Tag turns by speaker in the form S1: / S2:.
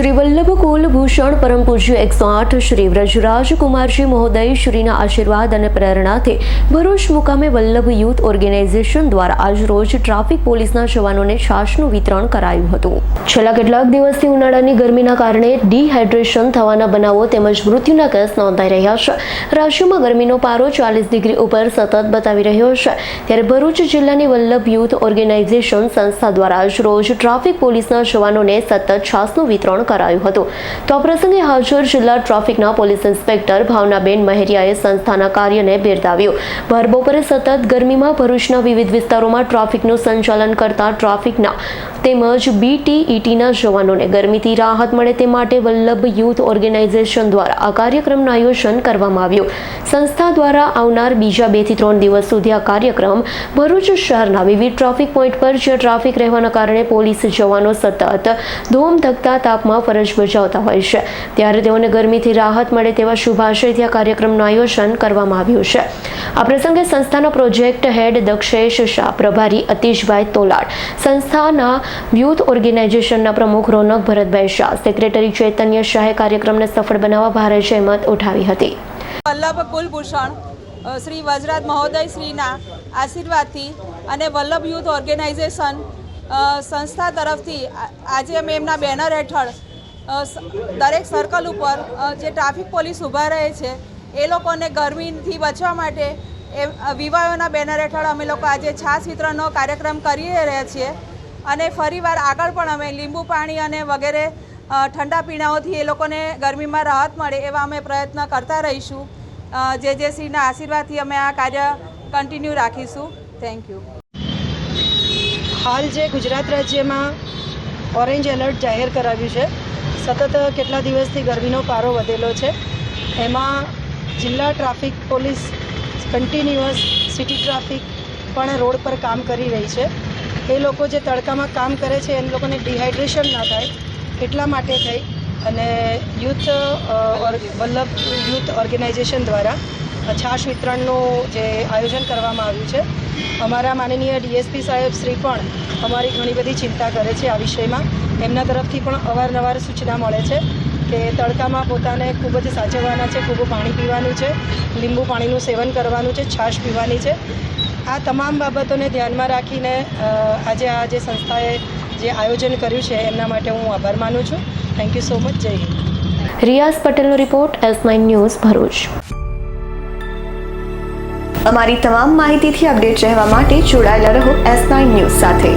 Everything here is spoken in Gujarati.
S1: શ્રી વલ્લભ કુલભૂષણ પરમ પૂજ્ય એકસો આઠ શ્રી વ્રજરાજ કુમારજી મહોદય શ્રીના આશીર્વાદ અને પ્રેરણાથી ભરૂચ મુકામે વલ્લભ યુથ ઓર્ગેનાઇઝેશન દ્વારા આજ રોજ ટ્રાફિક પોલીસના જવાનોને છાશનું વિતરણ કરાયું હતું. છેલ્લા કેટલાક દિવસથી ઉનાળાની ગરમીના કારણે ડિહાઇડ્રેશન થવાના બનાવો તેમજ મૃત્યુના કેસ નોંધાઈ રહ્યા છે. રાજ્યમાં ગરમીનો પારો ચાલીસ ડિગ્રી ઉપર સતત બતાવી રહ્યો છે. ત્યારે ભરૂચ જિલ્લાની વલ્લભ યુથ ઓર્ગેનાઇઝેશન સંસ્થા દ્વારા આજ રોજ ટ્રાફિક પોલીસના જવાનોને સતત છાશનું વિતરણ કરાયું હતું. તો આ પ્રસંગે હાજર જિલ્લા ટ્રાફિકના પોલીસ ઇન્સ્પેક્ટર ભાવનાબેન મહેરિયાએ સંસ્થાના કાર્યને બિરદાવ્યું. ભર બપોરે સતત ગરમીમાં ભરૂચના વિવિધ વિસ્તારોમાં ટ્રાફિકનું સંચાલન કરતા ટ્રાફિકના તેમજ બીટીઈટીના જવાનોને ગરમીથી રાહત મળે તે માટે વલ્લભ યુથ ઓર્ગેનાઇઝેશન દ્વારા આ કાર્યક્રમનું આયોજન કરવામાં આવ્યું. સંસ્થા દ્વારા આવનાર બીજા બેથી ત્રણ દિવસ સુધી આ કાર્યક્રમ ભરૂચ શહેરના વિવિધ ટ્રાફિક પોઈન્ટ પર જ્યાં ટ્રાફિક રહેવાના કારણે પોલીસ જવાનો સતત ધૂમધકતા તાપમાં ફરજ બજાવતા હોય છે. ત્યારે તેઓને ગરમીથી રાહત મળે તેવા શુભાશયથી આ કાર્યક્રમનું આયોજન કરવામાં આવ્યું છે. આ પ્રસંગે સંસ્થાના પ્રોજેક્ટ હેડ દક્ષેશ શાહ, પ્રભારી અતિશભાઈ તોલાડ, સંસ્થાના યુથ ઓર્ગેનાઇઝેશનના પ્રમુખ રોનક ભરતભાઈ શાહ સેક્રેટરી ચૈતન્ય શાહે કાર્યક્રમને સફળ બનાવવા ભારે જહેમત ઉઠાવી હતી.
S2: વલ્લભ કુલભૂષણ શ્રી વજરાજ મહોદય શ્રીના આશીર્વાદથી અને વલ્લભ યુથ ઓર્ગેનાઇઝેશન સંસ્થા તરફથી આજે અમે એમના બેનર હેઠળ દરેક સર્કલ ઉપર જે ટ્રાફિક પોલીસ ઊભા રહે છે, એ લોકોને ગરમીથી બચવા માટે, એ વિવાહોના બેનર હેઠળ અમે લોકો આજે છાસ વિતરણનો કાર્યક્રમ કરી રહ્યા છીએ. અને ફરીવાર આગળ પણ અમે લીંબુ પાણી અને વગેરે ઠંડા પીણાઓથી એ લોકોને ગરમીમાં રાહત મળે એવા અમે પ્રયત્ન કરતા રહીશું. જે જે શ્રીના આશીર્વાદથી અમે આ કાર્ય કન્ટિન્યુ રાખીશું. થેન્ક યુ
S3: હાલ જે ગુજરાત રાજ્યમાં ઓરેન્જ એલર્ટ જાહેર કરાવ્યું છે, સતત કેટલા દિવસથી ગરમીનો પારો વધેલો છે, એમાં જિલ્લા traffic police continuous city traffic પણ રોડ પર કામ કરી રહી છે. એ લોકો જે તડકામાં કામ કરે છે એ લોકોને ડિહાઇડ્રેશન ના થાય, એટલા માટે થઈ. અને યુથ વલ્લભ યુથ ઓર્ગેનાઇઝેશન દ્વારા છાશ વિતરણનું જે આયોજન કરવામાં આવ્યું છે. અમારા માનનીય ડીએસપી સાહેબ શ્રી પણ અમારી ઘણી બધી ચિંતા કરે છે આ વિષયમાં. એમના તરફથી પણ અવારનવાર સૂચના મળે છે. કે તડકામાં પોતાને ખૂબ જ સાચવવાના છે, ખૂબ પાણી પીવાનું છે, લીંબુ પાણીનું સેવન કરવાનું છે, છાશ પીવાની છે. આ તમામ બાબતોને ધ્યાનમાં રાખીને આજે આ જે સંસ્થાએ જે આયોજન કર્યું છે, એમના માટે હું આભાર માનું છું. થેન્ક યુ સો મચ જય હિન્દ.
S1: રિયાઝ પટેલનો report S nine news Bharuch. અમારી તમામ માહિતીથી અપડેટ રહેવા માટે જોડાયેલા રહો એસ નાઇન ન્યૂઝ સાથે.